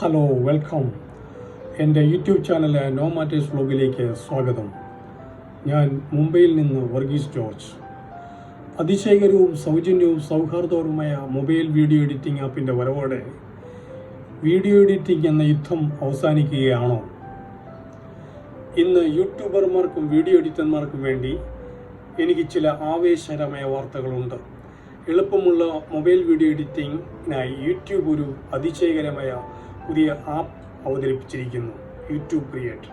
Hello welcome എന്റെ YouTube ചാനലായ no matters വ്ലോഗിലേക്ക് സ്വാഗതം. ഞാൻ മുംബൈയിൽ നിന്ന് വർഗീസ് ജോർജ്. അതിശയകരവും സൗജന്യവും സൗഹാർദ്ദപരവുമായ മൊബൈൽ വീഡിയോ എഡിറ്റിംഗ് ആപ്പിന്റെ വരവോടെ വീഡിയോ എഡിറ്റിംഗ് എന്ന യുദ്ധം അവസാനിക്കുകയാണോ? ഇന്ന് യൂട്യൂബർമാർക്കും വീഡിയോ എഡിറ്റർമാർക്കും വേണ്ടി എനിക്ക് ചില ആവേശകരമായ വാർത്തകളുണ്ട്. എളുപ്പമുള്ള മൊബൈൽ വീഡിയോ എഡിറ്റിംഗിനായി യൂട്യൂബ് ഒരു അതിശയകരമായ പുതിയ app അവതരിപ്പിച്ചിരിക്കുന്നു. YouTube creator.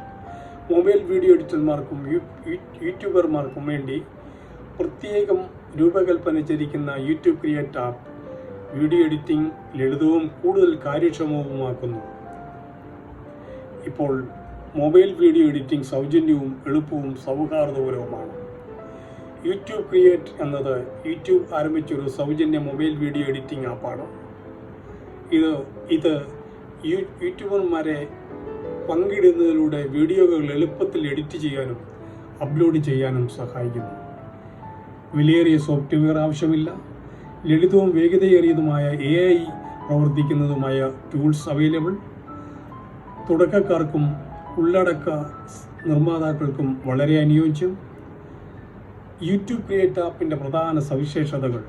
Mobile video എഡിറ്റർമാർക്കും യൂട്യൂബർമാർക്കും വേണ്ടി പ്രത്യേകം രൂപകൽപ്പന ചെയ്തിരിക്കുന്ന YouTube create app video editing ലളിതവും കൂടുതൽ കാര്യക്ഷമവുമാക്കുന്നു. ഇപ്പോൾ മൊബൈൽ വീഡിയോ എഡിറ്റിംഗ് സൗജന്യവും എളുപ്പവും സൗഹാർദ്ദപരവുമാണ്. യൂട്യൂബ് ക്രിയേറ്റ് എന്നത് യൂട്യൂബ് ആരംഭിച്ചൊരു സൗജന്യ മൊബൈൽ വീഡിയോ എഡിറ്റിംഗ് ആപ്പാണ്. ഇത് ഇത് യൂട്യൂബർമാരെ പങ്കിടുന്നതിലൂടെ വീഡിയോകൾ എളുപ്പത്തിൽ എഡിറ്റ് ചെയ്യാനും അപ്ലോഡ് ചെയ്യാനും സഹായിക്കുന്നു. വിലയേറിയ സോഫ്റ്റ്വെയർ ആവശ്യമില്ല. ലളിതവും വേഗതയേറിയതുമായ എ ഐ പ്രവർത്തിക്കുന്നതുമായ ടൂൾസ് അവൈലബിൾ. തുടക്കക്കാർക്കും ഉള്ളടക്ക നിർമ്മാതാക്കൾക്കും വളരെ അനുയോജ്യം. യൂട്യൂബ് ക്രിയേറ്റ് ആപ്പിന്റെ പ്രധാന സവിശേഷതകൾ.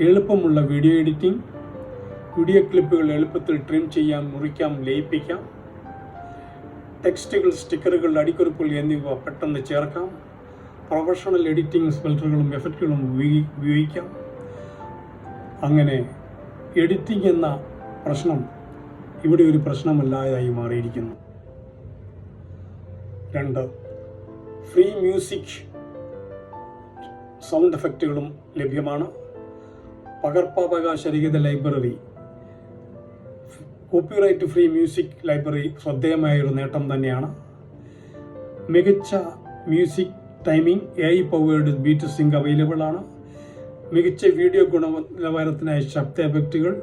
എളുപ്പമുള്ള വീഡിയോ എഡിറ്റിംഗ് വീഡിയോ ക്ലിപ്പുകൾ എളുപ്പത്തിൽ ട്രിം ചെയ്യാം മുറിക്കാം ലയിപ്പിക്കാം. ടെക്സ്റ്റുകൾ സ്റ്റിക്കറുകൾ അടിക്കുറിപ്പുകൾ എന്നിവ പെട്ടെന്ന് ചേർക്കാം. പ്രൊഫഷണൽ എഡിറ്റിംഗ് സ്പെൽറ്ററുകളും എഫക്റ്റുകളും ഉപയോഗിക്കാം. അങ്ങനെ എഡിറ്റിംഗ് എന്ന പ്രശ്നം ഇവിടെ ഒരു പ്രശ്നമല്ലാതായി മാറിയിരിക്കുന്നു. രണ്ട് ഫ്രീ മ്യൂസിക് സൗണ്ട് എഫക്റ്റുകളും ലഭ്യമാണ്. പകർപ്പവകാശരഹിത library copyright free music library ശ്രദ്ധേയമായ ഒരു നേട്ടം തന്നെയാണ്. മികച്ച music timing A I powered beat sync available ആണ്. മികച്ച വീഡിയോ ഗുണനിലവാരത്തിനായ ശബ്ദ എഫക്റ്റുകൾ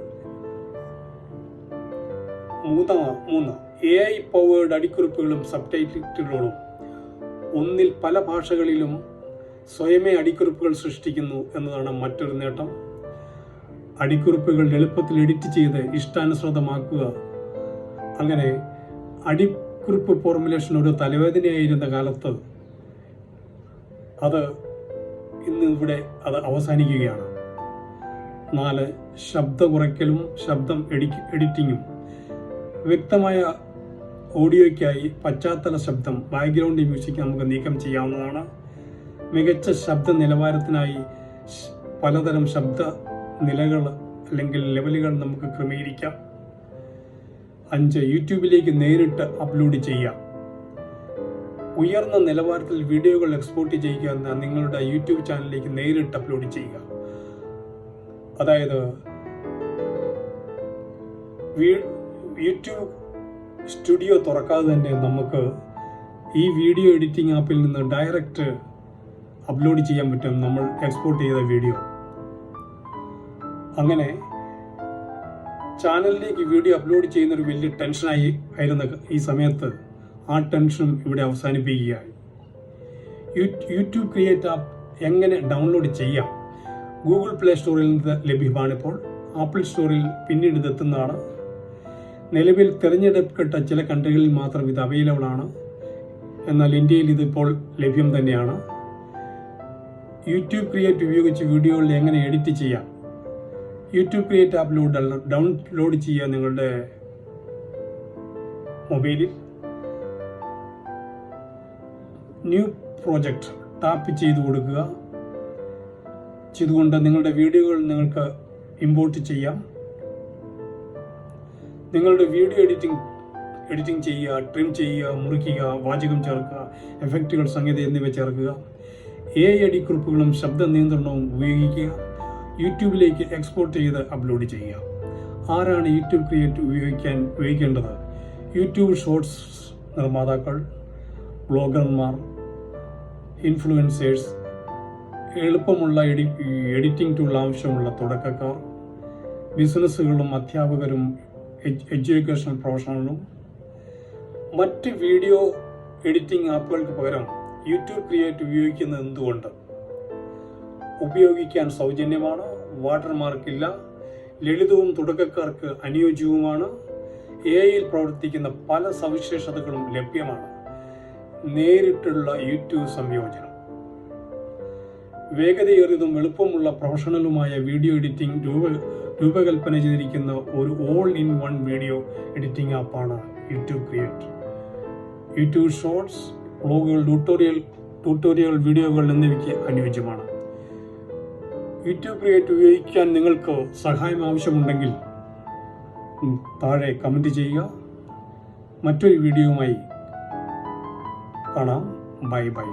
മൂന്നാ മൂന്ന് എ ഐ പവേർഡ് അടിക്കുറിപ്പുകളും സബ്ടൈറ്റിലുകളും ഒന്നിൽ പല ഭാഷകളിലും സ്വയമേ അടിക്കുറിപ്പുകൾ സൃഷ്ടിക്കുന്നു എന്നതാണ് മറ്റൊരു നേട്ടം. അടിക്കുറിപ്പുകൾ എളുപ്പത്തിൽ എഡിറ്റ് ചെയ്ത് ഇഷ്ടാനുസൃതമാക്കുക. അങ്ങനെ അടിക്കുറിപ്പ് ഫോർമുലേഷൻ ഒരു തലവേദനയായിരുന്ന കാലത്ത് അത് ഇന്ന് ഇവിടെ അത് അവസാനിക്കുകയാണ്. നാല് ശബ്ദ കുറയ്ക്കലും ശബ്ദം എഡി എഡിറ്റിങ്ങും. വ്യക്തമായ ഓഡിയോയ്ക്കായി പശ്ചാത്തല ശബ്ദം ബാക്ക്ഗ്രൗണ്ട് മ്യൂസിക് നമുക്ക് നീക്കം ചെയ്യാവുന്നതാണ്. മികച്ച ശബ്ദ നിലവാരത്തിനായി പലതരം ശബ്ദ നിലകൾ അല്ലെങ്കിൽ ലെവലുകൾ നമുക്ക് ക്രമീകരിക്കാം. അഞ്ച് യൂട്യൂബിലേക്ക് നേരിട്ട് അപ്ലോഡ് ചെയ്യാം. ഉയർന്ന നിലവാരത്തിൽ വീഡിയോകൾ എക്സ്പോർട്ട് ചെയ്യുക എന്ന നിങ്ങളുടെ യൂട്യൂബ് ചാനലിലേക്ക് നേരിട്ട് അപ്ലോഡ് ചെയ്യുക. അതായത് യൂട്യൂബ് സ്റ്റുഡിയോ തുറക്കാതെ തന്നെ നമുക്ക് ഈ വീഡിയോ എഡിറ്റിംഗ് ആപ്പിൽ നിന്ന് ഡയറക്റ്റ് അപ്ലോഡ് ചെയ്യാൻ പറ്റും നമ്മൾ എക്സ്പോർട്ട് ചെയ്ത വീഡിയോ. അങ്ങനെ ചാനലിലേക്ക് വീഡിയോ അപ്ലോഡ് ചെയ്യുന്ന ഒരു വലിയ ടെൻഷനായി ആയിരുന്ന ഈ സമയത്ത് ആ ടെൻഷനും ഇവിടെ അവസാനിപ്പിക്കുകയായി. യൂട്യൂബ് ക്രിയേറ്റ് ആപ്പ് എങ്ങനെ ഡൗൺലോഡ് ചെയ്യാം? ഗൂഗിൾ പ്ലേ സ്റ്റോറിൽ നിന്ന് ലഭ്യമാണിപ്പോൾ ആപ്പിൾ സ്റ്റോറിൽ പിന്നീട് ഇതെത്തുന്നതാണ്. നിലവിൽ തിരഞ്ഞെടുക്കപ്പെട്ട ചില കൺട്രികളിൽ മാത്രം ഇത് അവൈലബിൾ ആണ്. എന്നാൽ ഇന്ത്യയിൽ ഇതിപ്പോൾ ലഭ്യം തന്നെയാണ്. യൂട്യൂബ് ക്രിയേറ്റ് ഉപയോഗിച്ച് വീഡിയോകൾ എങ്ങനെ എഡിറ്റ് ചെയ്യാം? യൂട്യൂബ് ക്രിയേറ്റ് ലോഡ് ഡൗൺലോഡ് ചെയ്യുക നിങ്ങളുടെ മൊബൈലിൽ ന്യൂ പ്രോജക്റ്റ് ടാപ്പ് ചെയ്ത് കൊടുക്കുക. ചെയ്തുകൊണ്ട് നിങ്ങളുടെ വീഡിയോകൾ നിങ്ങൾക്ക് ഇമ്പോർട്ട് ചെയ്യാം. നിങ്ങളുടെ വീഡിയോ എഡിറ്റിംഗ് എഡിറ്റിംഗ് ചെയ്യുക ട്രിം ചെയ്യുക മുറിക്കുക വാചകം ചേർക്കുക എഫക്റ്റുകൾ സംഗീതം എന്നിവ ചേർക്കുക. എ ഐ ഡി കുറിപ്പുകളും ശബ്ദ നിയന്ത്രണവും ഉപയോഗിക്കുക. യൂട്യൂബിലേക്ക് എക്സ്പോർട്ട് ചെയ്ത് അപ്ലോഡ് ചെയ്യുക. ആരാണ് യൂട്യൂബ് ക്രിയേറ്റ് ഉപയോഗിക്കാൻ ഉപയോഗിക്കേണ്ടത്? യൂട്യൂബ് ഷോർട്സ് നിർമ്മാതാക്കൾ ബ്ലോഗർമാർ ഇൻഫ്ലുവൻസേഴ്സ് എളുപ്പമുള്ള എഡി എഡിറ്റിംഗ് ടൂൾ ആവശ്യമുള്ള തുടക്കക്കാർ ബിസിനസ്സുകളും അധ്യാപകരും എഡ്യൂക്കേഷണൽ പ്രൊഫഷണലും മറ്റ് വീഡിയോ എഡിറ്റിംഗ് ആപ്പുകൾക്ക് പകരം യൂട്യൂബ് ക്രിയേറ്റ് ഉപയോഗിക്കുന്നത് എന്തുകൊണ്ട്? ഉപയോഗിക്കാൻ സൗജന്യമാണ് വാട്ടർമാർക്കില്ല ലളിതവും തുടക്കക്കാർക്ക് അനുയോജ്യവുമാണ് എ ഐയിൽ പ്രവർത്തിക്കുന്ന പല സവിശേഷതകളും ലഭ്യമാണ്. നേരിട്ടുള്ള യൂട്യൂബ് സംയോജനം. വേഗതയേറിയതും എളുപ്പമുള്ള പ്രൊഫഷണലുമായ വീഡിയോ എഡിറ്റിംഗ് രൂപ രൂപകൽപ്പന ചെയ്തിരിക്കുന്ന ഒരു all in one video editing ആപ്പാണ് യൂട്യൂബ് ക്രിയേറ്റ് യൂട്യൂബ് ഷോർട്സ് ബ്ലോഗുകൾ ട്യൂട്ടോറിയൽ ട്യൂട്ടോറിയൽ വീഡിയോകൾ എന്നിവയ്ക്ക് അനുയോജ്യമാണ്. യൂട്യൂബ് ക്രിയേറ്റ് ഉപയോഗിക്കാൻ നിങ്ങൾക്ക് സഹായം ആവശ്യമുണ്ടെങ്കിൽ താഴെ കമന്റ് ചെയ്യുക. മറ്റൊരു വീഡിയോയുമായി കാണാം. Bye bye